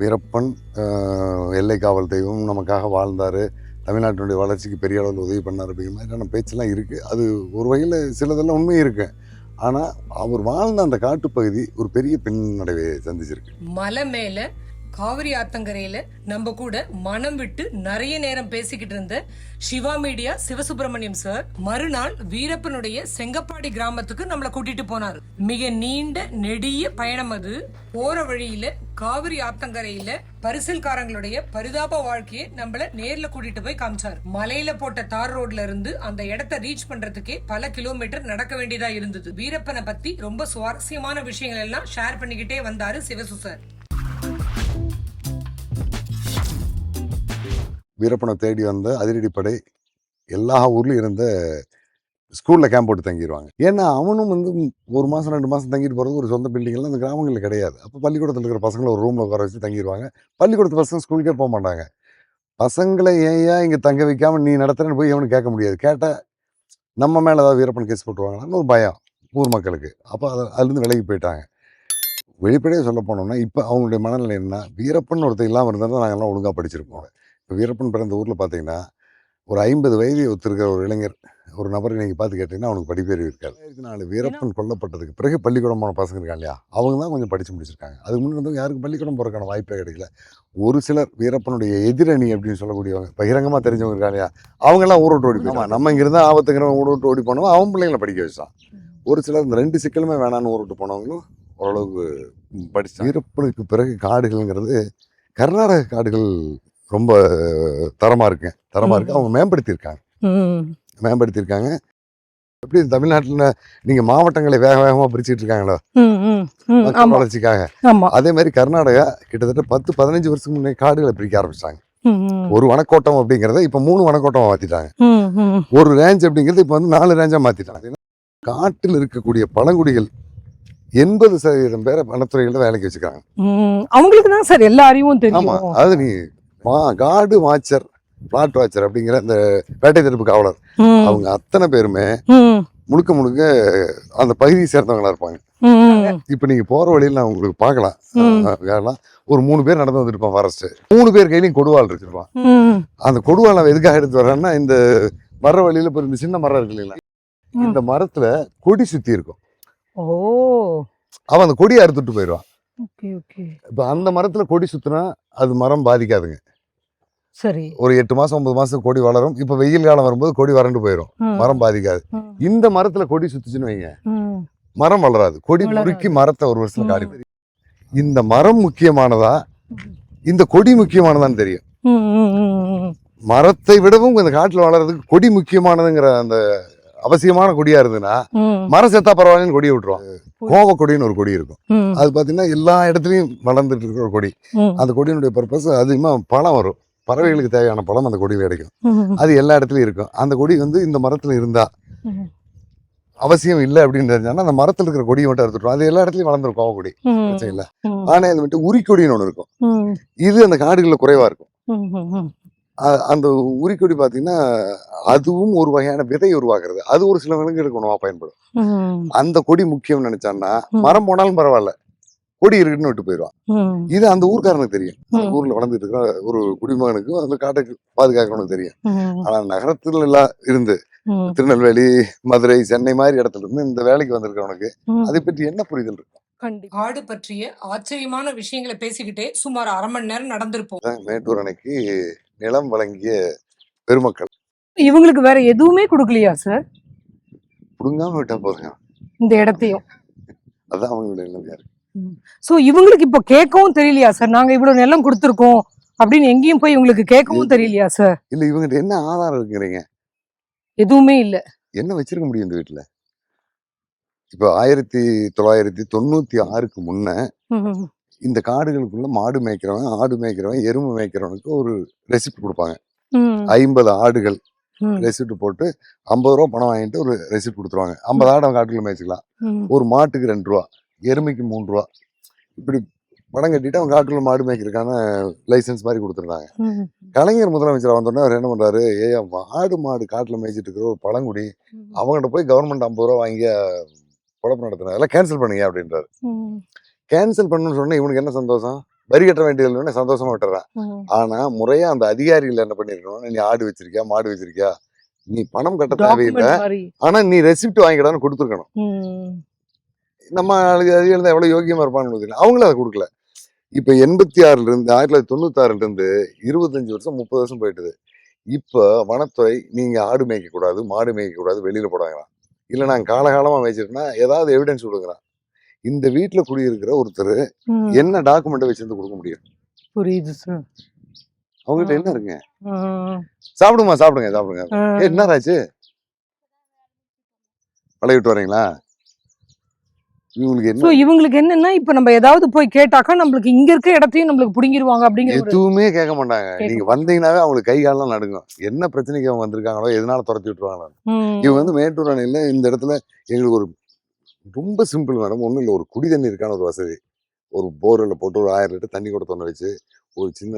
வீரப்பன் எல்லை காவல் தெய்வம் நமக்காக வாழ்ந்தார். தமிழ்நாட்டினுடைய வளர்ச்சிக்கு பெரிய அளவில் உதவி பண்ணார் அப்படிங்கிற மாதிரியான பேச்செல்லாம் இருக்குது அது ஒரு வகையில் சிலதெல்லாம் உண்மை இருக்கு. ஆனால் அவர் வாழ்ந்த அந்த காட்டுப்பகுதி ஒரு பெரிய பின்னடைவை சந்திச்சிருக்கு. மலை மேலே காவிரி ஆத்தங்கரையில நம்ம கூட மனம் விட்டு நிறைய நேரம் பேசிக்கிட்டு இருந்த சிவா மீடியா சிவசுப்பிரமணியம் சார் மறுநாள் வீரப்பனுடைய செங்கப்பாடி கிராமத்துக்கு நம்மள கூட்டிட்டு போனார். மிக நீண்ட நெடிய பயணம் அது. போற வழியில காவிரி ஆத்தங்கரையில பரிசல்காரங்களுடைய பரிதாப வாழ்க்கையை நம்மள நேர்ல கூட்டிட்டு போய் காமிச்சார். மலையில போட்ட தார் ரோட்ல இருந்து அந்த இடத்தை ரீச் பண்றதுக்கே பல கிலோமீட்டர் நடக்க வேண்டியதா இருந்தது. வீரப்பனை பத்தி ரொம்ப சுவாரஸ்யமான விஷயங்கள் எல்லாம் ஷேர் பண்ணிக்கிட்டே வந்தாரு சிவசு சார் வீரப்பனை தேடி வந்த அதிரடிப்படை எல்லா ஊர்லேயும் இருந்த ஸ்கூலில் கேம்ப் போட்டு தங்கிடுவாங்க ஏன்னா அவனும் வந்து ஒரு மாதம் ரெண்டு மாதம் தங்கிட்டு போகிறது ஒரு சொந்த பில்டிங்கெல்லாம் அந்த கிராமங்களில் கிடையாது. அப்போ பள்ளிக்கூடத்தில் இருக்கிற பசங்களை ஒரு ரூமில் உட்கார வச்சு தங்கிடுவாங்க பள்ளிக்கூடத்து பசங்க ஸ்கூலுக்கே போக மாட்டாங்க. பசங்களை ஏன் இங்கே தங்க வைக்காமல் நீ நடத்துறேன்னு போய் அவனுக்கு கேட்க முடியாது. கேட்டால் நம்ம மேலே ஏதாவது வீரப்பன் கேஸ் போட்டுருவாங்களான்னு ஒரு பயம் ஊர் மக்களுக்கு. அப்போ அதை அதுலேருந்து விலகி போயிட்டாங்க. வெளிப்படையாக சொல்ல போனோம்னா இப்போ அவங்களுடைய மனநிலை என்ன வீரப்பன் ஒருத்தர் இல்லாமல் இருந்தால் நாங்கள்லாம் ஒழுங்காக படிச்சிருப்போம். இப்போ வீரப்பன் பிறந்த ஊரில் பார்த்தீங்கன்னா ஒரு ஐம்பது வயதை ஒத்திருக்கிற ஒரு இளைஞர் ஒரு நபரை நீங்கள் பார்த்து கேட்டிங்கன்னா அவனுக்கு படிப்பேறி இருக்காது ரெண்டாயிரத்தி நாலு வீரப்பன் கொல்லப்பட்டதுக்கு பிறகு பள்ளிக்கூடம் போன பசங்க இருக்காங்க இல்லையா? அவங்க தான் கொஞ்சம் படித்து முடிச்சிருக்காங்க. அதுக்கு முன்னாடி வந்து யாருக்கும் பள்ளிக்கூடம் போகிறதுக்கான வாய்ப்பே கிடைக்கல. ஒரு சிலர் வீரப்பனுடைய எதிரணி அப்படின்னு சொல்லக்கூடியவங்க பகிரங்கமாக தெரிஞ்சவங்க இருக்காங்க இல்லையா? அவங்கெல்லாம் ஊரோட்டு ஓடி போயிடுவாங்க. நம்ம இங்கே இருந்தால் ஆபத்துங்கிறவங்க ஊரோட்டு ஓடி போனவங்க அவன் பிள்ளைங்களை படிக்க வச்சான். ஒரு சிலர் இந்த ரெண்டு சிக்கலுமே வேணான்னு ஊரோட்டு போனவங்களும் ஓரளவுக்கு படிச்சு வீரப்பனுக்கு பிறகு காடுகள்ங்கிறது கர்நாடக காடுகள் ரொம்ப தரமாக இருக்கு தரமாக இருக்கு. அவங்க மேம்படுத்தியிருக்காங்க. மேம்படுத்தியிருக்காங்க. எப்படி தமிழ்நாட்டில் நீங்கள் மாவட்டங்களை வேக வேகமாக பிரிச்சுட்டு இருக்காங்களோ? மக்கள் வளர்ச்சிக்காக. அதே மாதிரி கர்நாடகா கிட்டத்தட்ட பத்து பதினஞ்சு வருஷத்துக்கு முன்னே காடுகளை பிரிக்க ஆரம்பிச்சிட்டாங்க. ஒரு வனக்கோட்டம் அப்படிங்கிறத இப்போ மூணு வனக்கோட்டமாக மாற்றிட்டாங்க ம், ம். ஒரு ரேஞ்ச் அப்படிங்கிறது இப்போ வந்து நாலு ரேஞ்சாக மாற்றிட்டாங்க காட்டில் இருக்கக்கூடிய பழங்குடிகள் எண்பது சதவீதம் பேரை வனத்துறைகளில் வேலைக்கு வச்சுக்கிறாங்க. அவங்களுக்கு தான் சார் எல்லா அறிவும் ஆமா. தெரியும். அது நீ மா காடு வாட்சர் பிளாட் வாட்சர் அப்படிங்கிற இந்த வேட்டை தடுப்பு காவலர். அவங்க அத்தனை பேருமே முழுக்க முழுக்க அந்த பகுதியை சேர்ந்தவங்களா இருப்பாங்க. இப்போ நீங்க போற வழியில் நான் உங்களுக்கு பார்க்கலாம். ம். அஹ் வேறலாம். ஒரு மூணு பேர் நடந்து வந்துருப்பான் ஃபாரஸ்ட் மூணு பேர் கையிலையும் கொடுவாள் வச்சிருப்பான் அந்த கொடுவாள் அவன் எதுக்காக எடுத்து வர்றான்னா இந்த வர்ற வழியில இப்போ இந்த சின்ன மரம் இருக்கு இல்லைங்களா. இந்த மரத்துல கொடி சுத்தி இருக்கும். ஓ. அவன் அந்த கொடியை அறுத்துட்டு போயிடுவான். இப்போ அந்த மரத்துல கொடி சுத்தினா அது மரம் பாதிக்காதுங்க. சரி. ஒரு எட்டு மாசம் ஒன்பது மாசம் கொடி வளரும். இப்போ வெயில் காலம் வரும்போது கொடி வறண்டு போயிடும் ம், மரம் பாதிக்காது. இந்த மரத்துல கொடி சுத்துச்சுன்னு வைங்க. மரம் வளராது. கொடி. முறுக்கி மரத்தை ஒரு வருஷத்துல. காலி இந்த மரம் முக்கியமானதா? இந்த கொடி முக்கியமானதான்னு தெரியும். மரத்தை விடவும் இந்த காட்டுல வளர்றதுக்கு கொடி முக்கியமானதுங்கிற அந்த அவசியமான கொடியா இருந்ததுன்னா மரம் செத்தா பரவாயில்லன்னு கொடியை விட்டுருவோம் கோவ கொடின்னு ஒரு கொடி இருக்கும். அது பாத்தீங்கன்னா எல்லா இடத்துலயும் வளர்ந்துட்டு இருக்கிற கொடி. அந்த கொடியினுடைய பர்பஸ் அதிகமா பழம் வரும். பறவைகளுக்கு தேவையான பழம் அந்த கொடியில கிடைக்கும். அது எல்லா இடத்துலயும் இருக்கும். அந்த கொடி வந்து இந்த மரத்துல இருந்தா அவசியம் இல்லை அப்படின்னு தெரிஞ்சாங்கன்னா அந்த மரத்துல இருக்கிற கொடியை மட்டும் எடுத்துட்டோம் அது எல்லா இடத்துலயும் வளர்ந்துரும் கோவ கொடி. ம், பிரச்சனை இல்லை. ம், ஆனா இது மட்டும் உரிக்கொடின்னு ஒன்று இருக்கும். இது அந்த காடுகள்ல குறைவா இருக்கும். அந்த உரிக்கொடி பார்த்தீங்கன்னா அதுவும் ஒரு வகையான விதை உருவாக்குறது. அது ஒரு சில விலங்குகளுக்கு உணவா பயன்படும். அந்த கொடி முக்கியம்னு நினைச்சான்னா. மரம் போனாலும் பரவாயில்ல. கொடி இருக்குன்னு விட்டு போயிடுவான் இது அந்த ஊர்க்காரனுக்கு தெரியும். ஊர்ல வளர்ந்துட்டு இருக்கிற ஒரு குடிமகனுக்கு அந்த காட்டுக்கு பாதுகாக்கணும்னு தெரியும். ஆனா நகரத்துல எல்லாம் இருந்து திருநெல்வேலி மதுரை சென்னை மாதிரி இடத்துல இருந்து இந்த வேலைக்கு வந்திருக்கவனுக்கு. அதை பற்றி என்ன புரிதல் இருக்கும்? கண்டிப்பா. காடு பற்றிய ஆச்சரியமான விஷயங்களை பேசிக்கிட்டே சுமார் அரை மணி நேரம் நடந்திருப்போம். மேட்டூர் அணைக்கு நிலம் வழங்கிய பெருமக்கள். இவங்களுக்கு வேற எதுவுமே கொடுக்கலையா சார்? புடுங்காம விட்டா போதுங்க. இந்த இடத்தையும். அதான் அவங்களுடைய நிலைமையா இருக்கு. சோ இவங்களுக்கு இப்போ கேட்கவும் தெரியலையா சார் நாங்க இவ்வளவு நிலம் கொடுத்துருக்கோம் அப்படின்னு எங்கேயும் போய் இவங்களுக்கு கேட்கவும் தெரியலையா சார் இல்ல இவங்கிட்ட என்ன ஆதாரம் இருக்குங்கிறீங்க எதுவுமே இல்ல. என்ன வச்சிருக்க முடியும் இந்த வீட்டுல இப்போ ஆயிரத்தி தொள்ளாயிரத்தி தொண்ணூத்தி ஆறுக்கு முன்ன இந்த காடுகளுக்குள்ள மாடு மேய்க்கிறவன் ஆடு மேய்க்கிறவன் எருமை மேய்க்கிறவனுக்கு ஒரு ரெசிப்ட் கொடுப்பாங்க. ஐம்பது ஆடுகள் ரெசிப்ட் போட்டு ஐம்பது ரூபா பணம் வாங்கிட்டு ஒரு ரெசிப்ட் கொடுத்துருவாங்க. ஐம்பது ஆடு அவன் காட்டுக்குள்ள மேய்ச்சிக்கலாம். ஒரு மாட்டுக்கு ரெண்டு ரூபா. எருமைக்கு மூணு ரூபா. இப்படி பணம் கட்டிட்டு அவன் காட்டுக்குள்ள மாடு மேய்க்கிறதுக்கான லைசன்ஸ் மாதிரி கொடுத்துருந்தாங்க. கலைஞர் முதலமைச்சர் வந்தோடனே அவர் என்ன பண்றாரு ஏ ஆடு மாடு காட்டுல மேய்ச்சிட்டு இருக்கிற ஒரு பழங்குடி அவங்ககிட்ட போய் கவர்மெண்ட் ஐம்பது ரூபா வாங்கி குழப்பம் நடத்தின அதெல்லாம் கேன்சல் பண்ணுங்க அப்படின்றாரு. கேன்சல் பண்ணணும்னு சொன்னா இவனுக்கு என்ன சந்தோஷம்? வரி கட்ட வேண்டியதுன்னு சந்தோஷமா விட்டுறான். ஆனா முறையா அந்த அதிகாரிகள் என்ன பண்ணிருக்கணும் நீ ஆடு வச்சிருக்கியா மாடு வச்சிருக்கியா? நீ பணம் கட்ட தேவையில்லை. ஆனா நீ ரெசிப்ட் வாங்கிடான்னு கொடுத்துருக்கணும். நம்ம ஆளுங்க அதிகாரி தான் எவ்வளவு யோகியமா இருப்பான்னு தெரியல. அவங்களும் அதை கொடுக்கல. இப்ப எண்பத்தி ஆறுல இருந்து ஆயிரத்தி தொள்ளாயிரத்தி தொண்ணூத்தி ஆறுல இருந்து இருபத்தஞ்சு வருஷம் முப்பது வருஷம் போயிட்டுது. இப்ப வனத்துறை நீங்க ஆடு மேய்க்க கூடாது மாடு மேய்க்க கூடாது வெளியில போடாங்களாம் இல்ல நாங்க காலகாலமா மேய்ச்சிட்டோம்னா ஏதாவது எவிடன்ஸ் கொடுக்குறான். இந்த வீட்டுல குடியிருக்கிற ஒருத்தர். என்ன டாக்குமெண்ட் வச்சிருந்து கொடுக்க முடியும்? புரியுது சார் அவங்ககிட்ட. என்ன இருக்குங்க. சாப்பிடுமா சாப்பிடுங்க சாப்பிடுங்க. ஆ. ஏ என்னராச்சு பழகிட்டு வரீங்களா? இவங்களுக்கு என்ன இவங்களுக்கு என்னன்னா இப்ப நம்ம ஏதாவது போய் கேட்டாக்கா நம்மளுக்கு இங்க இருக்க இடத்தையும் நம்மளுக்கு புடுங்கிருவாங்க அப்படிங்கிற எதுவுமே கேட்க மாட்டாங்க. நீங்க வந்தீங்கன்னாவே அவங்களுக்கு கை காலெல்லாம் நடுங்கும். என்ன பிரச்சனைக்கு அவங்க வந்திருக்காங்களோ எதனால துரத்தி விட்டுருவாங்களோ. ம். இவங்க வந்து மேட்டூர் அணையில இந்த இடத்துல எங்களுக்கு ஒரு ரொம்ப சிம்பிள் மேடம். ஒன்றும் இல்லை ஒரு குடி தண்ணி இருக்கான ஒரு வசதி. ஒரு போர்வெல்ல போட்டு ஒரு ஆயிரம் லிட்டர் தண்ணி கொடுத்து ஒன்று வச்சு ஒரு சின்ன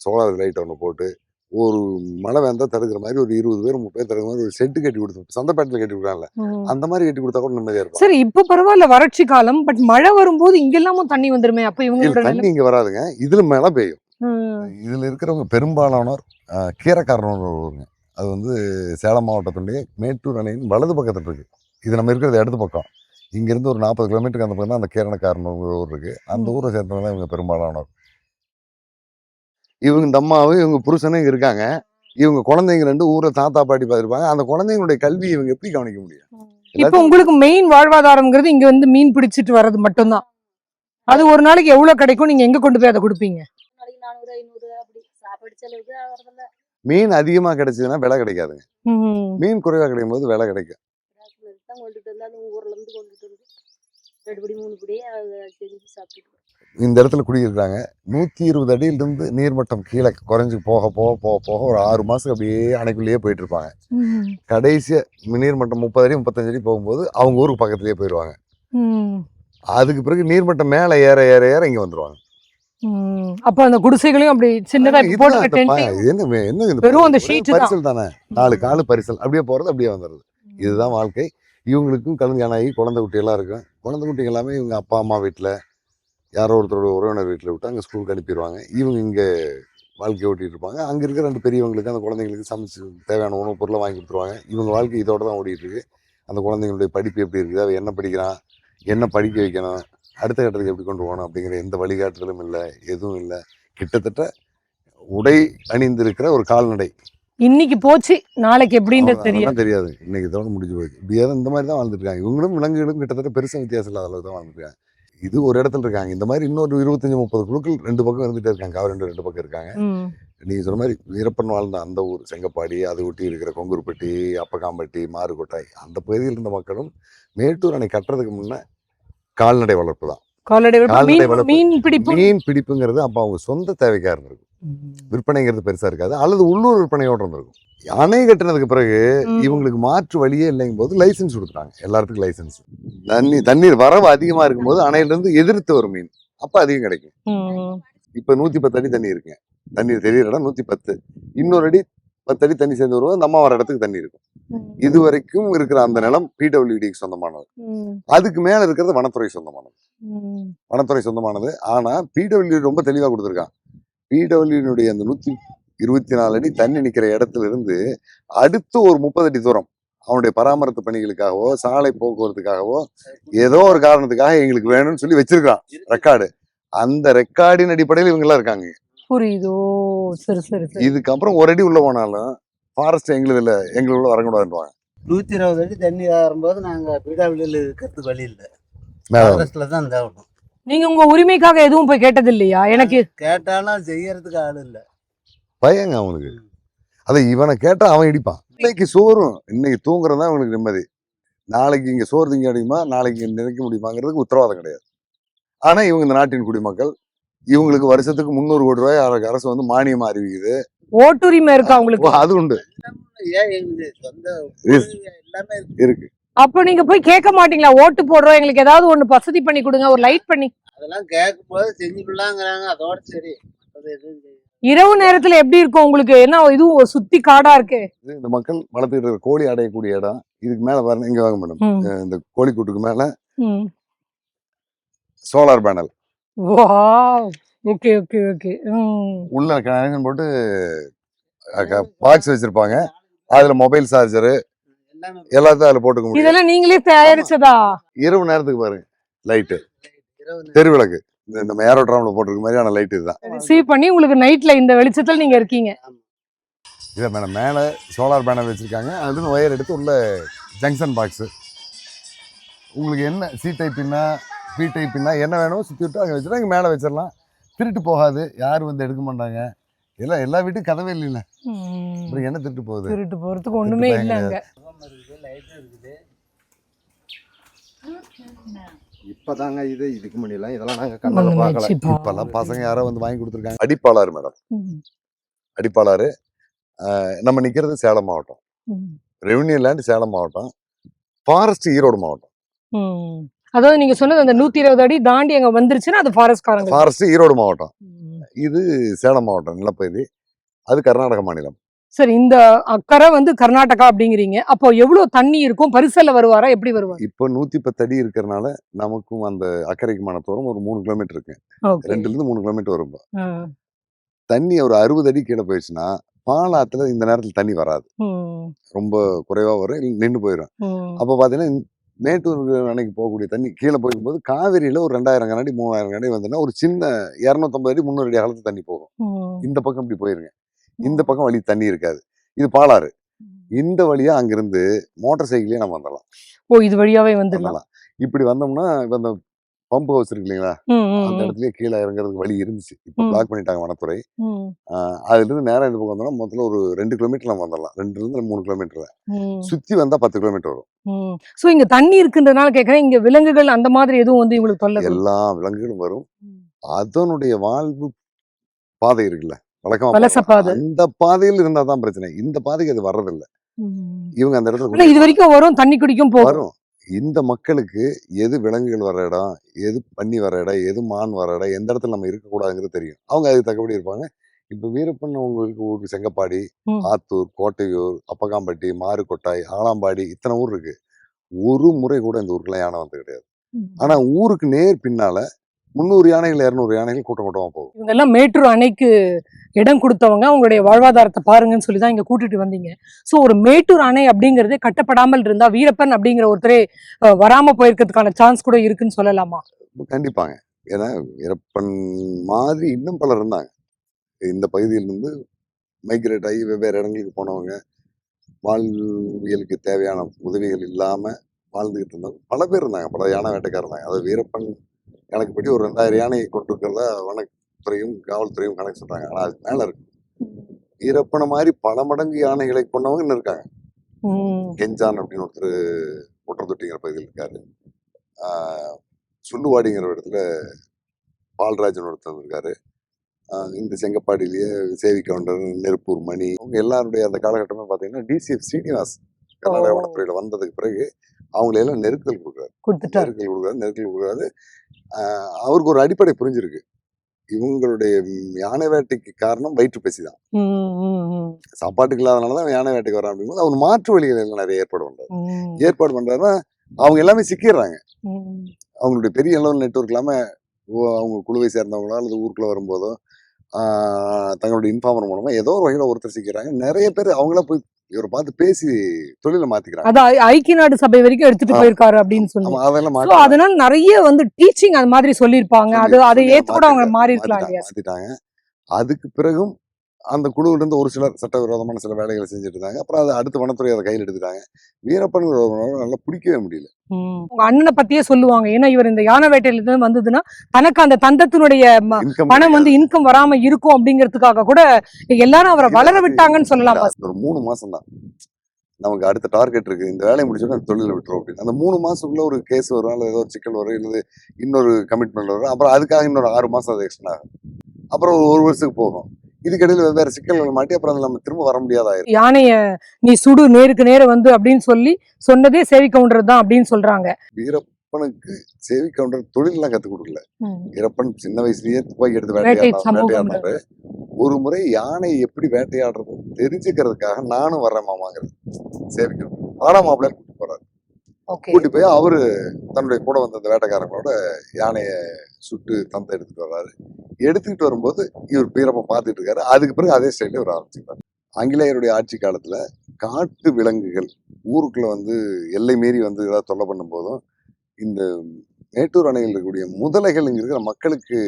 சோலார் லைட் ஒன்று போட்டு ஒரு மழை வந்தால் தடுக்கிற மாதிரி ஒரு இருபது பேர் முப்பது பேர் தடுக்கிற மாதிரி ஒரு செட்டு கட்டி கொடுத்து சந்தைப்பேட்டில் கட்டி கொடுக்குறாங்கல்ல. அந்த மாதிரி கட்டி கொடுத்தா கூட நிம்மதியாக இருக்கும் சரி இப்ப பரவாயில்ல வறட்சி காலம் பட் மழை வரும்போது இங்க எல்லாமும் தண்ணி வந்துருமே அப்ப இல்ல, தண்ணி இங்கே வராதுங்க. இதுல மழை பெய்யும். இதில் இருக்கிறவங்க பெரும்பாலானோர் கீரைக்காரனோர் வருவாங்க அது வந்து சேலம் மாவட்டத்துடைய மேட்டூர் அணையின் வலது பக்கத்தில் இருக்கு. இது நம்ம இருக்கிறது இடது பக்கம். இங்கேருந்து ஒரு நாற்பது கிலோமீட்டருக்கு அந்த பக்கம் தான் அந்த கீரனக்காரன் ஊர் இருக்கு. அந்த ஊரை சேர்ந்தவங்க இவங்க பெரும்பாலானோர். இவங்க இந்த அம்மாவும் இவங்க புருஷனும் இங்க இருக்காங்க. இவங்க குழந்தைங்க ரெண்டு ஊர்ல தாத்தா பாட்டி பார்த்துருப்பாங்க. அந்த குழந்தைங்களுடைய கல்வி இவங்க எப்படி கவனிக்க முடியும்? இப்ப உங்களுக்கு மெயின் வாழ்வாதாரம்ங்கிறது இங்க வந்து மீன் பிடிச்சிட்டு வர்றது மட்டும்தான். அது ஒரு நாளைக்கு எவ்வளவு கிடைக்கும்? நீங்க எங்க கொண்டு போய் அதை கொடுப்பீங்க? மீன் அதிகமா கிடைச்சதுன்னா விலை கிடைக்காதுங்க. மீன் குறைவா கிடைக்கும் போது விலை கிடைக்கும். கொண்டுட்டு வந்து ஊர்ல இருந்து கொண்டுட்டு வந்து ரெண்டு படி மூணு படி அதை செஞ்சு சாப்பிட்டுட்டு இந்த இடத்துல குடியிருக்காங்க நூத்தி இருபது அடியிலிருந்து நீர்மட்டம் கீழே குறைஞ்சு போக போக போக போக ஒரு ஆறு மாசம் அப்படியே அணைக்குள்ளேயே போயிட்டு இருப்பாங்க ம். கடைசியா நீர்மட்டம் முப்பது அடி முப்பத்தஞ்சு அடி போகும்போது அவங்க ஊருக்கு பக்கத்துலயே போயிடுவாங்க. அதுக்கு பிறகு நீர்மட்டம் மேலே ஏற ஏற ஏற இங்க வந்துருவாங்க. ம். அப்ப அந்த குடிசைகளையும் அப்படி சின்னதா என்ன என்ன இந்த வெறும் அந்த தான். பரிசல் தானே? நாலு காலு பரிசல். அப்படியே போறது அப்படியே வந்துடுது இதுதான் வாழ்க்கை. இவங்களுக்கும் கல்யாணம் ஆகி குழந்தை குட்டி எல்லாம் இருக்கும் குழந்தை குட்டிங்க எல்லாமே இவங்க அப்பா அம்மா வீட்டில் யாரோ ஒருத்தரோட உறவினர் வீட்டில் விட்டு அங்கே ஸ்கூலுக்கு அனுப்பிடுவாங்க இவங்க இங்கே வாழ்க்கை ஓட்டிட்டு இருப்பாங்க. அங்கே இருக்கிற ரெண்டு பெரியவங்களுக்கு அந்த குழந்தைங்களுக்கு சமைச்சு தேவையான உணவுப் பொருளை வாங்கி கொடுத்துருவாங்க. இவங்க வாழ்க்கை இதோட தான் ஓடிட்டு இருக்கு. அந்த குழந்தைங்களுடைய படிப்பு எப்படி இருக்குது? அவன் என்ன படிக்கிறான்? என்ன படிக்க வைக்கணும்? அடுத்த கட்டத்துக்கு எப்படி கொண்டு போகணும்? அப்படிங்கிற எந்த வழிகாட்டுதலும் இல்லை எதுவும் இல்லை. கிட்டத்தட்ட உடை அணிந்திருக்கிற ஒரு கால்நடை. இன்னைக்கு போச்சு. நாளைக்கு எப்படின்றது. தெரியும் தெரியாது. இன்னைக்கு இதோட முடிஞ்சு போயிடுச்சு. இப்படியே தான் இந்த மாதிரி தான் வாழ்ந்துட்டு இருக்காங்க. இவங்களும் விலங்குகளும் கிட்டத்தட்ட பெருசா வித்தியாசம் இல்லாத அளவு தான் வாழ்ந்துட்டு இருக்காங்க. இது ஒரு இடத்துல இருக்காங்க. இந்த மாதிரி இன்னொரு இருபத்தஞ்சு முப்பது குழுக்கள் ரெண்டு பக்கம் இருந்துட்டே இருக்காங்க. காவல் ரெண்டு ரெண்டு பக்கம் இருக்காங்க. ம். நீங்க சொன்ன மாதிரி வீரப்பன் வாழ்ந்த அந்த ஊர் செங்கப்பாடி அதை ஒட்டி இருக்கிற கொங்குருப்பட்டி அப்பகாம்பட்டி மாறுகொட்டாய் அந்த பகுதியில் இருந்த மக்களும் மேட்டூர் அணை கட்டுறதுக்கு முன்ன கால்நடை வளர்ப்பு தான். கால்நடை வளர்ப்பு, கால்நடை மீன் வளர்ப்பு. மீன் பிடிப்பு. மீன் பிடிப்புங்கிறது அப்போ அவங்க சொந்த தேவைக்காக இருந்திருக்கும் விற்பனைங்கிறது பெருசா இருக்காது. அல்லது உள்ளூர் விற்பனையோட இருந்திருக்கும். அணை கட்டினதுக்கு பிறகு. இவங்களுக்கு மாற்று வழியே இல்லைங்கும் போது லைசன்ஸ் கொடுத்துட்டாங்க எல்லாத்துக்கும் லைசன்ஸ் தண்ணி தண்ணீர் வரவு அதிகமா இருக்கும்போது அணையில இருந்து எதிர்த்து வரும் மீன். அப்ப அதிகம் கிடைக்கும். இப்ப நூத்தி பத்து அடி தண்ணி இருக்குங்க. தண்ணீர் தெரியிற இடம் நூத்தி பத்து இன்னொரு அடி பத்து அடி தண்ணி சேர்ந்து அந்த அம்மா வர இடத்துக்கு தண்ணி இருக்கும். இது வரைக்கும் இருக்கிற அந்த நிலம் பிடபிள்யூடிக்கு சொந்தமானது. அதுக்கு மேல இருக்கிறது வனத்துறை சொந்தமானது. வனத்துறை சொந்தமானது. ஆனா பிடபிள்யூ ரொம்ப தெளிவா கொடுத்துருக்கான் பிடபிள்யூனுடைய அந்த நூத்தி இருபத்தி நாலு அடி தண்ணி நிக்கிற இடத்துல இருந்து அடுத்து ஒரு முப்பது அடி தூரம் அவனுடைய பராமரிப்பு பணிகளுக்காகவோ சாலை போக்குவரத்துக்காகவோ ஏதோ ஒரு காரணத்துக்காக எங்களுக்கு வேணும்னு சொல்லி வச்சிருக்கான் ரெக்கார்டு. அந்த ரெக்கார்டின் அடிப்படையில் இவங்க எல்லாம் இருக்காங்க. புரியுதோ? சரி சரி இதுக்கப்புறம் ஒரு அடி உள்ள போனாலும் ஃபாரஸ்ட் எங்களுக்கு இல்ல எங்களுக்குள்ள வரக்கூடாதுன்றாங்க நூற்றி இருபது அடி தண்ணி வரும்போது நாங்கள் பீடாவிலியில் இருக்கிறதுக்கு வழி இல்லை. ஃபாரஸ்ட்டில் தான் தேவணும் நீங்க உங்க உரிமைக்காக எதுவும் போய் கேட்டது இல்லையா எனக்கு கேட்டாலும் செய்யறதுக்கு ஆள் இல்லை. பயங்க அவனுக்கு. அதை இவனை கேட்டா அவன் இடிப்பான். இன்னைக்கு சோறும் இன்னைக்கு தூங்குறது தான் இவனுக்கு நிம்மதி. நாளைக்கு இங்க சோறு திங்க முடியுமா? நாளைக்கு நினைக்க முடியுமாங்கிறதுக்கு உத்தரவாதம் கிடையாது. ஆனா இவங்க இந்த நாட்டின் குடிமக்கள் இவங்களுக்கு வருஷத்துக்கு முந்நூறு கோடி ரூபாய் அரசு- அரசு வந்து மானியமா அறிவிக்குது. ஓட்டுரிமை இருக்கா ஓ, உங்களுக்கு அது உண்டு. ஏன் சொந்த எல்லாமே இருக்கு. அப்ப நீங்க போய் கேட்க மாட்டீங்களா? ஓட்டு போடுறோம் எங்களுக்கு ஏதாவது ஒண்ணு வசதி பண்ணி கொடுங்க ஒரு லைட் பண்ணி. அதெல்லாம் கேட்கும்போது செஞ்சுக்கலாங்கிறாங்க. அதோட சரி. இரவு நேரத்துல எப்படி இருக்கும் உங்களுக்கு? என்ன இதுவும் ஒரு சுத்தி காடா இருக்கு? இது இந்த மக்கள் வளர்த்துக்கிட்டு கோழி அடையக்கூடிய இடம். இதுக்கு மேல பாருங்க இங்க வாங்க மேடம். இந்த கோழிக்கூட்டுக்கு மேல ம். Solar panel. Wow. Okay okay okay. உள்ள கனெக்ஷன் போட்டு பாக்ஸ் வச்சிருப்பாங்க. அதுல மொபைல் சார்ஜரு. எல்லாத்தையும் அதுல போட்டுக்க முடியும். இதெல்லாம் நீங்களே தயாரிச்சதா? இரவு நேரத்துக்கு பாருங்க லைட்டு தெருவிளக்கு. இந்த நம்ம ஏரோட்ராம்ல போட்டிருக்க மாதிரியான லைட் இதுதான் ரிசீவ் பண்ணி உங்களுக்கு நைட்ல இந்த வெளிச்சத்துல நீங்க இருக்கீங்க. இதை மேடம் மேலே சோலார் பேனல் வச்சுருக்காங்க. அதுலேருந்து ஒயர் எடுத்து உள்ள ஜங்ஷன் பாக்ஸு உங்களுக்கு என்ன சி டைப்பின்னா பி டைப்பின்னா என்ன வேணுமோ சுற்றி விட்டு அங்கே வச்சுட்டு அங்கே மேலே வச்சிடலாம். திருட்டு போகாது. யாரும் வந்து எடுக்க மாட்டாங்க. எல்லாம் எல்லா வீட்டுக்கும் கதவே இல்லைல்ல. ம். அப்புறம் என்ன திருட்டு போகுது? திருட்டு போறதுக்கு ஒண்ணுமே திருட்டு இப்பதாங்க இது இதுக்கு முன்னாடிலாம் இதெல்லாம் நாங்க கண்ணால பார்க்கல. இப்போல்லாம் பசங்க யாரோ வந்து வாங்கி கொடுத்துருக்காங்க. அடிப்பாளாறு மேடம். ம். அடிப்பாளாறு ஆஹ் நம்ம நிற்கிறது சேலம் மாவட்டம். ம். ரெவன்யூ லேண்ட் சேலம் மாவட்டம். ஃபாரஸ்ட் ஈரோடு மாவட்டம். ம். அதாவது நீங்க சொன்னது அந்த நூத்தி இருபது அடி தாண்டி அங்க வந்துருச்சுன்னா அது ஃபாரஸ்ட் காரங்க ஃபாரஸ்ட் ஈரோடு மாவட்டம். இது சேலம் மாவட்டம் நிலப்பகுதி. அது கர்நாடக மாநிலம். சரி இந்த அக்கறை வந்து கர்நாடகா அப்படிங்கிறீங்க. அப்போ எவ்வளவு தண்ணி இருக்கும்? பரிசல்ல வருவாரா? எப்படி வருவார்? இப்போ நூத்தி பத்து அடி இருக்கிறனால நமக்கும் அந்த அக்கறைக்குமான தூரம் ஒரு மூணு கிலோமீட்டர் இருக்கு. ரெண்டுல இருந்து மூணு கிலோமீட்டர் வரும். தண்ணி ஒரு அறுபது அடி கீழே போயிடுச்சுன்னா பாலாத்துல இந்த நேரத்துல தண்ணி வராது. ரொம்ப குறைவா வரும் நின்று போயிடும் அப்போ பாத்தீங்கன்னா மேட்டூர் அணைக்கு போகக்கூடிய தண்ணி கீழே போகும்போது காவிரியில ஒரு ரெண்டாயிரம் கண்ணாடி மூணாயிரம் கண்ணாடி வந்துன்னா ஒரு சின்ன இரநூத்தம்பது அடி முந்நூறு அடி அகலத்து தண்ணி போகும். இந்த பக்கம் இப்படி போயிருங்க. இந்த பக்கம் வழி தண்ணி இருக்காது. இது பாலாறு. இந்த வழியா அங்கிருந்து மோட்டார் சைக்கிளே நம்ம வந்துடலாம் ஓ இது வழியாவே வந்துடலாம் இப்படி வந்தோம்னா இப்ப அந்த பம்ப் ஹவுஸ் இருக்கு இல்லைங்களா? அந்த இடத்துலயே கீழே இறங்குறதுக்கு வழி இருந்துச்சு. இப்போ. பிளாக் பண்ணிட்டாங்க வனத்துறை. அதுல இருந்து நேரா இந்த பக்கம் வந்தோம்னா மொத்தம் ஒரு ரெண்டு கிலோமீட்டர் நம்ம வந்துடலாம் ரெண்டுல இருந்து மூணு கிலோமீட்டர் ம், சுத்தி வந்தா பத்து கிலோமீட்டர் வரும். சோ இங்க தண்ணி இருக்குன்றதுனால கேக்குறேன் இங்க விலங்குகள் அந்த மாதிரி எதுவும் வந்து இவங்களுக்கு தொல்லை. எல்லா விலங்குகளும் வரும். அதனுடைய வாழ்வு பாதை இருக்குல்ல. வழக்கமா. அந்த பாதையில் இருந்தா தான் பிரச்சனை. இந்த பாதைக்கு அது வர்றதில்ல. இவங்க அந்த இடத்துல இது வரைக்கும் வரும் தண்ணி குடிக்கும் வரும். இந்த மக்களுக்கு எது விலங்குகள் வர இடம் எது பன்னி வர இடம் எது மான் வர இடம் எந்த இடத்துல நம்ம இருக்கக்கூடாதுங்கிறது தெரியும். அவங்க அதுக்கு தக்கபடி இருப்பாங்க. இப்ப வீரப்பன் உங்களுக்கு ஊருக்கு செங்கப்பாடி. ஆத்தூர் கோட்டையூர் அப்பகாம்பட்டி மாறுக்கொட்டாய் ஆலாம்பாடி இத்தனை ஊர் இருக்கு. ஒரு முறை கூட இந்த ஊருக்குலாம் யானை வந்து கிடையாது. ஆனா ஊருக்கு நேர் பின்னால முந்நூறு யானைகள் இருநூறு யானைகள் கூட்டம் கூட்டமா போகும். இவங்க எல்லாம் மேட்டூர் அணைக்கு இடம் கொடுத்தவங்க அவங்களுடைய வாழ்வாதாரத்தை பாருங்கன்னு சொல்லி தான் இங்க கூட்டிட்டு வந்தீங்க. சோ ஒரு மேட்டூர் அணை அப்படிங்கறதே கட்டப்படாமல் இருந்தா வீரப்பன் அப்படிங்கிற ஒருத்தரே அஹ், வராம போயிருக்கிறதுக்கான சான்ஸ் கூட இருக்குன்னு சொல்லலாமா? கண்டிப்பாங்க. ஏன்னா வீரப்பன் மாதிரி இன்னும் பலர் இருந்தாங்க. இந்த பகுதியிலிருந்து மைக்ரேட் ஆகி வெவ்வேறு இடங்களுக்கு போனவங்க வாழ்வியலுக்கு தேவையான உதவிகள் இல்லாம வாழ்ந்துகிட்டு இருந்தவங்க பல பேர் இருந்தாங்க. பல யானை வேட்டைக்காரர் இருந்தாங்க. அதாவது வீரப்பன் கணக்குப்படி ஒரு ரெண்டாயிரம் யானையை கொண்டு இருக்கிறதா வனத்துறையும் காவல்துறையும் கணக்கு சொல்றாங்க. ஆனா அதுக்கு மேல இருக்கு. வீரப்பனை மாதிரி பல மடங்கு யானைகளை கொண்டவங்க இன்னும் இருக்காங்க. கெஞ்சான் அப்படின்னு ஒருத்தர் ஒட்டத்தொட்டிங்கிற பகுதியில் இருக்காரு. ஆஹ் சுள்ளுவாடிங்கிற இடத்துல பால்ராஜன் ஒருத்தர் இருக்காரு. ஆஹ் இந்த செங்கப்பாடியிலேயே சேவி கவுண்டர் நெருப்பூர் மணி அவங்க எல்லாருடைய அந்த காலகட்டமே பார்த்தீங்கன்னா டிசிஎஃப் சீனிவாஸ் கர்நாடக. வனத்துறையில் வந்ததுக்கு பிறகு அவங்களையெல்லாம் நெருக்கல் கொடுக்குறாரு. நெருக்கல் கொடுக்குறாரு நெருக்கல் கொடுக்குறாரு. அவருக்கு ஒரு அடிப்படை புரிஞ்சிருக்கு. இவங்களுடைய யானை வேட்டைக்கு காரணம் வயிற்று பசி தான். சாப்பாட்டுக்கு இல்லாதனால தான் யானை வேட்டைக்கு வரான் அப்படிங்கும்போது அவர் மாற்று வழிகள் நிறைய ஏற்பாடு பண்றாரு. ஏற்பாடு பண்றாருன்னா அவங்க எல்லாமே சிக்கிடுறாங்க. அவங்களுடைய பெரிய அளவு நெட்ஒர்க் இல்லாம அவங்க குழுவை சேர்ந்தவங்களோ அல்லது ஊருக்குள்ள வரும்போதோ தங்களுடைய இன்ஃபார்மர் மூலமா ஏதோ ஒரு வகையில ஒருத்தர் சிக்கிறாங்க நிறைய பேர் அவங்கள போய் இவரை பார்த்து பேசி தொழிலை மாத்திக்கிறாங்க. அது ஐ- ஐக்கிய நாடு சபை வரைக்கும் எடுத்துட்டு. போயிருக்காரு அப்படின்னு சொல்லி. அதெல்லாம் அதனால நிறைய வந்து டீச்சிங் அது மாதிரி சொல்லியிருப்பாங்க. அது அதை ஏத்து கூட அவங்க மாறி இருக்கலாம் மாத்திட்டாங்க. அதுக்கு பிறகும் அந்த குழுவில இருந்து ஒரு சிலர் சட்டவிரோதமான சில வேலைகளை செஞ்சுட்டு இருந்தாங்க அப்புறம் அதை அடுத்து வனத்துறை அதை கையில் எடுத்துட்டாங்க. வீரப்பன் நல்லா பிடிக்கவே முடியல. உங்க அண்ணனை பத்தியே சொல்லுவாங்க. ஏன்னா இவர் இந்த யானை வேட்டையில இருந்து வந்ததுன்னா தனக்கு அந்த தந்தத்தினுடைய பணம் வந்து இன்கம் வராம இருக்கும் அப்படிங்கிறதுக்காக கூட எல்லாரும் அவரை இல்ல, வளர விட்டாங்கன்னு சொல்லலாம். இல்ல, ஒரு மூணு மாசம் தான். நமக்கு அடுத்த டார்கெட் இருக்கு. இந்த வேலையை முடிச்சோன்னா தொழிலை விட்டுரும் அப்படின்னு. அந்த மூணு மாசத்துக்குள்ள ஒரு கேஸ் வரும். அல்லது ஏதோ ஒரு சிக்கல் வரும். இல்லது இன்னொரு கமிட்மெண்ட் வரும். அப்புறம் அதுக்காக இன்னொரு ஆறு மாசம் அது எக்ஸ்டன் ஆகும். அப்புறம் ஒரு வருஷத்துக்கு போகும். இதுக்கிடையில் வெவ்வேறு சிக்கல்கள் மாட்டி அப்புறம் நம்ம திரும்ப வர முடியாத ஆயிரும் யானைய நீ சுடு நேருக்கு நேர வந்து அப்படின்னு சொல்லி சொன்னதே சேவி கவுண்டர் தான் அப்படின்னு சொல்றாங்க. வீரப்பனுக்கு சேவி கவுண்டர் தொழிலெல்லாம் கற்றுக் கொடுக்கல. வீரப்பன் சின்ன வயசுலயே துப்பாக்கி எடுத்து வேட்டை வேட்டையாடினார். ஒரு முறை யானை எப்படி வேட்டையாடுறது தெரிஞ்சுக்கிறதுக்காக நானும் வர்றேன் மாமாங்கிறது சேவிக்கணும் ஆனா மாப்பிள்ளை கூட்டு போறாரு. கூட்டி போய் அவரு தன்னுடைய கூட வந்த அந்த வேட்டைக்காரங்களோட யானையை சுட்டு தந்தை எடுத்துட்டு வர்றாரு. எடுத்துக்கிட்டு வரும்போது இவர் பீரப்ப பார்த்துட்டு இருக்காரு. அதுக்கு பிறகு அதே ஸ்டைல இவர் ஆரம்பிச்சுக்கிறார். ஆங்கிலேயருடைய ஆட்சி காலத்துல காட்டு விலங்குகள் ஊருக்குள்ள வந்து எல்லை மீறி வந்து ஏதாவது தொல்லை பண்ணும் போதும் இந்த மேட்டூர் அணையில் இருக்கக்கூடிய முதலைகள் இங்க இருக்கிற மக்களுக்கு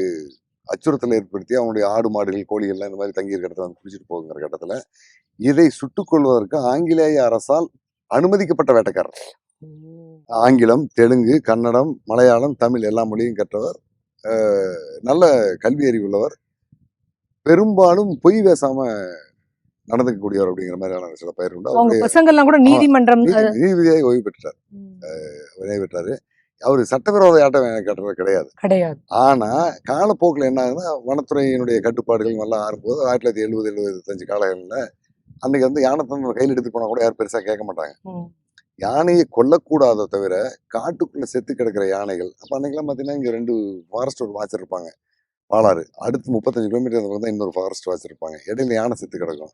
அச்சுறுத்தலை ஏற்படுத்தி அவங்களுடைய ஆடு மாடுகள் கோழிகள்லாம் இந்த மாதிரி தங்கி இருக்கிற இடத்துல வந்து பிடிச்சிட்டு போகுங்கிற கட்டத்துல இதை சுட்டுக் கொள்வதற்கு ஆங்கிலேய அரசால் அனுமதிக்கப்பட்ட வேட்டைக்காரர். ஆங்கிலம் தெலுங்கு கன்னடம் மலையாளம் தமிழ் எல்லா மொழியும் கற்றவர் நல்ல கல்வி அறிவு உள்ளவர். பெரும்பாலும் பொய் பேசாம நடந்துக்கக்கூடியவர் அப்படிங்கிற மாதிரியான சில பெயர் உண்டு. பசங்கள்லாம் கூட நீதிமன்றம் நீதி- நீதிபதியாய் ஓய்வு பெற்றார். ஓய்வு பெற்றாரு. அவர் சட்டவிரோத ஆட்டம் கட்டுறது கிடையாது. கிடையாது. ஆனா காலப்போக்கில் என்ன ஆகுதுன்னா வனத்துறையினுடைய கட்டுப்பாடுகள் நல்லா ஆறும்போது ஆயிரத்தி தொள்ளாயிரத்தி எழுபது எழுபத்தஞ்சு காலங்களில் அன்னைக்கு வந்து யானைத்தந்தம் கையில் எடுத்து போனா கூட யாரும் பெருசா கேட்க மாட்டாங்க. யானையை கொல்லக்கூடாத தவிர காட்டுக்குள்ள செத்து கிடக்கிற யானைகள். அப்ப அன்னைக்கெல்லாம் பாத்தீங்கன்னா இங்க ரெண்டு ஃபாரஸ்ட் ஒரு வாட்ச் இருப்பாங்க. பாலாறு. அடுத்து முப்பத்தஞ்சு கிலோமீட்டர் அந்த தான் இன்னொரு ஃபாரஸ்ட் வாட்ச் இருப்பாங்க. இடையில யானை செத்து கிடக்கும்.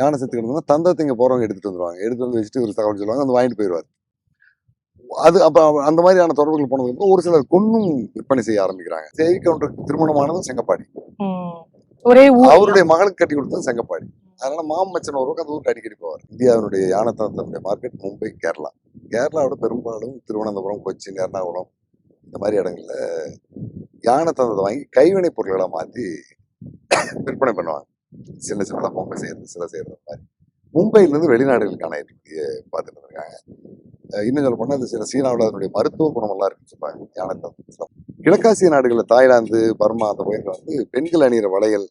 யானை செத்து கிடந்தா தந்தத்தை இங்க போறவங்க எடுத்துட்டு வந்துருவாங்க. எடுத்து வந்து வச்சுட்டு ஒரு தகவல் சொல்லுவாங்க. வந்து வாங்கிட்டு போயிடுவார் அது அப்ப அந்த மாதிரியான தொடர்புகள் போனதுக்கு அப்புறம் ஒரு சிலர் கொன்னும் விற்பனை செய்ய ஆரம்பிக்கிறாங்க. சேவி கவுண்டருக்கு திருமணமானதும் செங்கப்பாடி. ஒரே அவருடைய மகளுக்கு கட்டி கொடுத்தது செங்கப்பாடி. அதனால மாமச்சன் ஒரு பக்கம் ஊருக்கு அடிக்கடி போவார். இந்தியாவினுடைய யானத்தனத்தினுடைய மார்க்கெட் மும்பை கேரளா. கேரளாவோட பெரும்பாலும் திருவனந்தபுரம் கொச்சின் எர்ணாகுளம் இந்த மாதிரி இடங்களில் யானத்தனத்தை வாங்கி கைவினை பொருள்களை மாற்றி விற்பனை பண்ணுவாங்க. சின்ன சின்னதாக பொம்மை செய்கிறது சில செய்கிறது மாதிரி. மும்பையிலேருந்து வெளிநாடுகளுக்கான பார்த்துட்டு இருக்காங்க. இன்னும் சொல்ல போனால் அது சில சீனாவில் அதனுடைய மருத்துவ குணமெல்லாம் இருக்குன்னு சொல்லுவாங்க யானத்தனம் கிழக்காசிய நாடுகளில் தாய்லாந்து பர்மா அந்த பயிர்கள் வந்து பெண்கள் அணிகிற வளையல்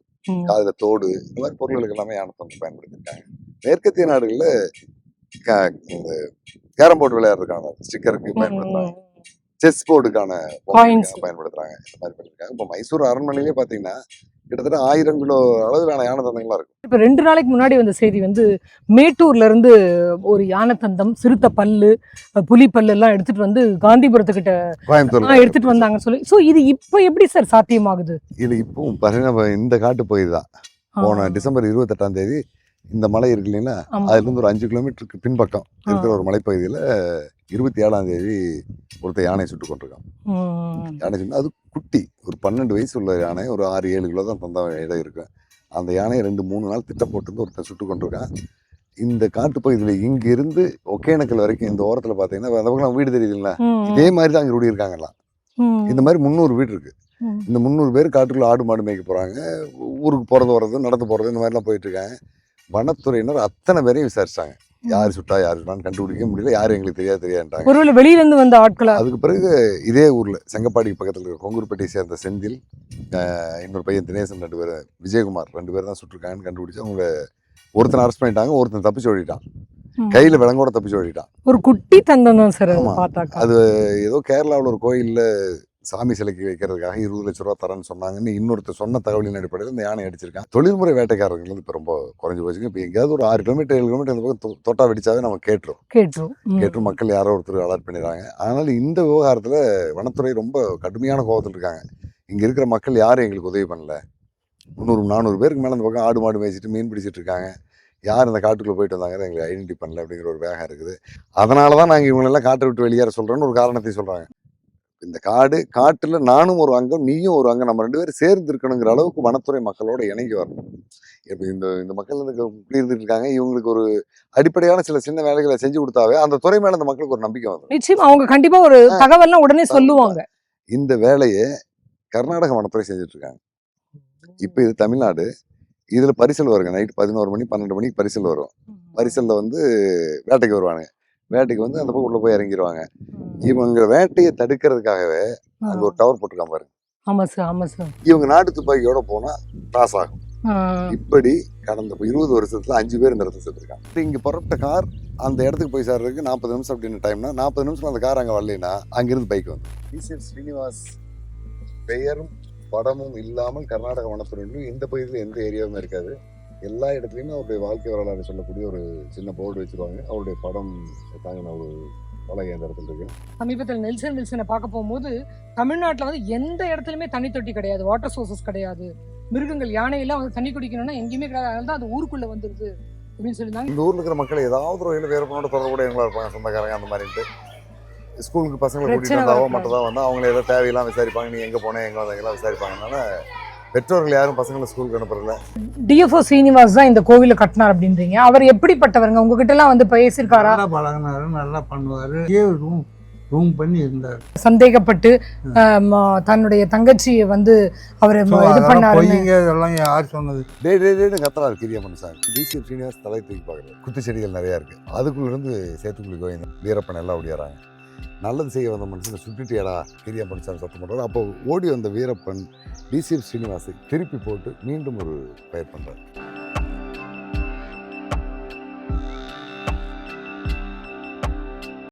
காதுல தோடு இந்த மாதிரி பொருட்களுக்கு எல்லாமே யானத்தம் பயன்படுத்திருக்காங்க. மேற்கத்திய நாடுகள்ல இந்த கேரம் போர்டு விளையாடுறதுக்கான ஸ்டிக்கருக்கு பயன்படுத்துறாங்க. செஸ் போர்டுக்கான. பயன்படுத்துறாங்க. இந்த மாதிரி பண்ணிருக்காங்க. இப்போ மைசூர் அரண்மனையிலே பாத்தீங்கன்னா கிட்டத்தட்ட ஆயிரம் கிலோ அளவிலான யானை தந்தங்கள்லாம் இருக்கும். இப்ப ரெண்டு நாளைக்கு முன்னாடி வந்த செய்தி வந்து மேட்டூர்ல இருந்து ஒரு யானைத்தந்தம் சிறுத்தை பல்லு புலி பல்லு எல்லாம் எடுத்துட்டு வந்து காந்திபுரத்துக்கிட்ட கோயம்புத்தூர்ல ஆ, எடுத்துட்டு வந்தாங்கன்னு சொல்லி. சோ இது இப்ப எப்படி சார் சாத்தியமாகுது? இது இப்பவும் பாத்தீங்கன்னா இந்த காட்டு பகுதி தான். போன டிசம்பர் இருபத்தெட்டாம் தேதி இந்த மலை இருக்கு இல்லைங்களா ஆமா. அதுல இருந்து ஒரு அஞ்சு கிலோமீட்டருக்கு பின்பக்கம் இருக்கிற ஒரு மலைப்பகுதியில இருபத்தி ஏழாம் தேதி ஒருத்தர் யானை சுட்டு கொண்டிருக்கான். யானை சுட்டு அது குட்டி ஒரு பன்னெண்டு வயசு உள்ள யானை ஒரு ஆறு ஏழு கிலோ தான் தந்தா இடம் இருக்கும் அந்த யானையை ரெண்டு மூணு நாள் திட்டம் போட்டு ஒருத்தன் சுட்டு கொண்டிருக்கான் இந்த காட்டுப்பகுதியில் இங்க இருந்து ஒகேனக்கல் வரைக்கும் இந்த ஓரத்துல பாத்தீங்கன்னா அந்த பக்கம் வீடு தெரியுதுங்களா. இதே மாதிரி தான் அங்க குடி இருக்காங்கலாம் ம். இந்த மாதிரி முந்நூறு வீடு இருக்கு ம். இந்த முந்நூறு பேர் காட்டுக்குள்ள ஆடு மாடு மேய்க்க போறாங்க ஊருக்கு போறது வர்றது நடந்து போறது இந்த மாதிரிலாம் போயிட்டு இருக்காங்க வனத்துறையினர் அத்தனை பேரையும் விசாரிச்சாங்க. யார் சுட்டா யார் சுட்டான்னு கண்டுபிடிக்க முடியல. யாரும் எங்களுக்கு தெரியாது தெரியாதுட்டாங்க ஒருவேளை வெளியில இருந்து வந்த ஆட்களா? அதுக்கு பிறகு இதே ஊர்ல செங்கப்பாடிக்கு பக்கத்துல இருக்கிற கொங்குருப்பேட்டையை சேர்ந்த செந்தில் இன்னொரு பையன் தினேசன் ரெண்டு பேர் விஜயகுமார் ரெண்டு பேர் தான் சுட்டிருக்காங்கன்னு கண்டுபிடிச்சு அவங்க ஒருத்தன் அரெஸ்ட் பண்ணிட்டாங்க ஒருத்தன் தப்பிச்சு ஓடிட்டான். கையில விலங்கோட தப்பிச்சு ஓடிட்டான். ஒரு குட்டி தந்தம் தான் சார் அது ஏதோ கேரளாவில் ஒரு கோயில்ல சாமி சிலைக்கு வைக்கிறதுக்காக இருபது லட்ச ரூபா தரேன்னு சொன்னாங்கன்னு இன்னொருத்தர் சொன்ன தகவலின் அடிப்படையில் இந்த யானை அடிச்சிருக்கான் தொழில்முறை வேட்டைக்காரர்கள் வந்து இப்போ ரொம்ப குறைஞ்சு போச்சுங்க இப்போ எங்கேயாவது ஒரு ஆறு கிலோமீட்டர் ஏழு கிலோமீட்டர் பக்கம் தொட்டா வெடிச்சாவே நம்ம கேட்டுரும். கேட்டுரும். கேட்டு மக்கள் யாரோ ஒருத்தர் அலர்ட் பண்ணிடுறாங்க. அதனால இந்த விவகாரத்துல வனத்துறை ரொம்ப கடுமையான கோபத்தில் இருக்காங்க. இங்க இருக்கிற மக்கள் யாரும் எங்களுக்கு உதவி பண்ணல. முந்நூறு நானூறு பேருக்கு மேல அந்த பக்கம் ஆடு மாடு மேய்ச்சிட்டு மீன் பிடிச்சிட்டு இருக்காங்க. யார் இந்த காட்டுக்குள்ள போயிட்டு வந்தாங்க எங்களை ஐடென்டி பண்ணல அப்படிங்கிற ஒரு வேகம் இருக்குது. அதனால தான் நாங்கள் இவங்களெல்லாம் காட்டை விட்டு வெளியேற சொல்றோன்னு ஒரு காரணத்தை சொல்றாங்க. இந்த காடு காட்டுல நானும் ஒரு அங்கம் நீயும் ஒரு அங்கம் நம்ம ரெண்டு பேரும் சேர்ந்து இருக்கணுங்கிற அளவுக்கு வனத்துறை மக்களோட இணங்கி வரணும். இப்போ இந்த இந்த மக்கள் இருந்துட்டு இருக்காங்க இவங்களுக்கு ஒரு அடிப்படையான சில சின்ன வேலைகளை செஞ்சு கொடுத்தாவே அந்த துறை மேல அந்த மக்களுக்கு ஒரு நம்பிக்கை வந்துடும் நிச்சயம் அவங்க கண்டிப்பா ஒரு தகவல்லாம் உடனே சொல்லுவாங்க. இந்த வேலையை கர்நாடக வனத்துறை செஞ்சுட்டு இருக்காங்க. இப்போ இது தமிழ்நாடு இதுல பரிசல் வருங்க நைட் பதினோரு மணி பன்னெண்டு மணிக்கு பரிசல் வரும். பரிசல்ல வந்து வேட்டைக்கு வருவாங்க வேட்டைக்கு வந்து அந்த பக்கம் உள்ள போய் இறங்கிடுவாங்க இவங்க வேட்டையை தடுக்கிறதுக்காகவே அங்க ஒரு டவர் போட்டிருக்காங்க பாருங்க. ஆமா சார் ஆமா சார் இவங்க நாட்டு துப்பாக்கியோட போனா டாஸ் ஆகும். இப்படி கடந்த இருபது வருஷத்துல அஞ்சு பேர் இந்த இடத்துல செத்துருக்காங்க. இங்க புறப்பட்ட கார் அந்த இடத்துக்கு போய் சேர்றதுக்கு நாற்பது நிமிஷம் அப்படின்னு டைம்னா நாற்பது நிமிஷம் அந்த கார் அங்க வரலைன்னா அங்கிருந்து பைக் வந்து டிசிஎல் ஸ்ரீனிவாஸ் பெயரும் படமும் இல்லாமல் கர்நாடக வனத்துறையிலும் இந்த பகுதியில் எந்த ஏரியாவுமே இருக்காது. எல்லா இடத்துலையுமே அவருடைய வாழ்க்கை வரலாறு சொல்லக்கூடிய ஒரு சின்ன போர்டு வச்சிருவாங்க. அவருடைய படம் தாங்கின ஒரு பலகை அந்த இடத்துல இருக்கு சமீபத்தில் நெல்சன் வில்சனை பார்க்க போகும்போது தமிழ்நாட்டுல வந்து எந்த இடத்துலயுமே தண்ணி தொட்டி கிடையாது. வாட்டர் சோர்சஸ் கிடையாது. மிருகங்கள் யானை எல்லாம் வந்து தண்ணி குடிக்கணும்னா எங்கேயுமே கிடையாது. அதனால தான் அது ஊருக்குள்ள வந்துருது அப்படின்னு சொல்லியிருந்தாங்க. இந்த ஊர்ல இருக்கிற மக்கள் ஏதாவது ஒரு வகையில் வேறுபனோட தொடர்புடையவங்களா இருப்பாங்க. சொந்தக்காரங்க அந்த மாதிரின்ட்டு. ஸ்கூலுக்கு பசங்களை பிரச்சனை வந்தாவோ வரக்கூடாது. மற்றதோ வந்தா அவங்கள ஏதோ தேவையெல்லாம் விசாரிப்பாங்க. நீ எங்க போனேன் எங்க வந்தீங்கலாம் விசாரிப்பாங்கனால பெற்றோர்கள் யாரும் பசங்களை ஸ்கூலுக்கு அனுப்புறதில்ல. டிஎஃப்ஓ சீனிவாஸ் தான் இந்த கோவிலை கட்டினார் அப்படின்றீங்க. அவர் எப்படிப்பட்டவருங்க? உங்ககிட்ட எல்லாம் வந்து பேசியிருக்காரா? நல்லா பழகினாரு நல்லா பண்ணுவாரு. ரூம் ரூம் பண்ணி இருந்தார். சந்தேகப்பட்டு ஆஹ், ம- தன்னுடைய தங்கச்சியை வந்து அவர் இது பண்ணாரு பொய்யுங்க இதெல்லாம் யார் சொன்னது? டே டே டேன்னு கத்துறாரு கிரியாமன் சார். டிசி சீனிவாஸ் தலை தூக்கி பார்க்குறாரு. குத்து செடிகள் நிறையா இருக்கு. அதுக்குள்ள இருந்து சேத்துக்குழி கோவிந்தன் வீரப்பன் எல்லாம் ஓடியாராங்க நல்லது செய்ய வந்த மனுஷனை சுட்டுட்டியடா கிரியாமன் மனுஷன் சத்தம் பண்ணுறாரு அப்போ ஓடி வந்த வீரப்பன் டிசிஎஃப் ஸ்ரீனிவாசை திருப்பி போட்டு மீண்டும் ஒரு பயிர் பண்ணுறாரு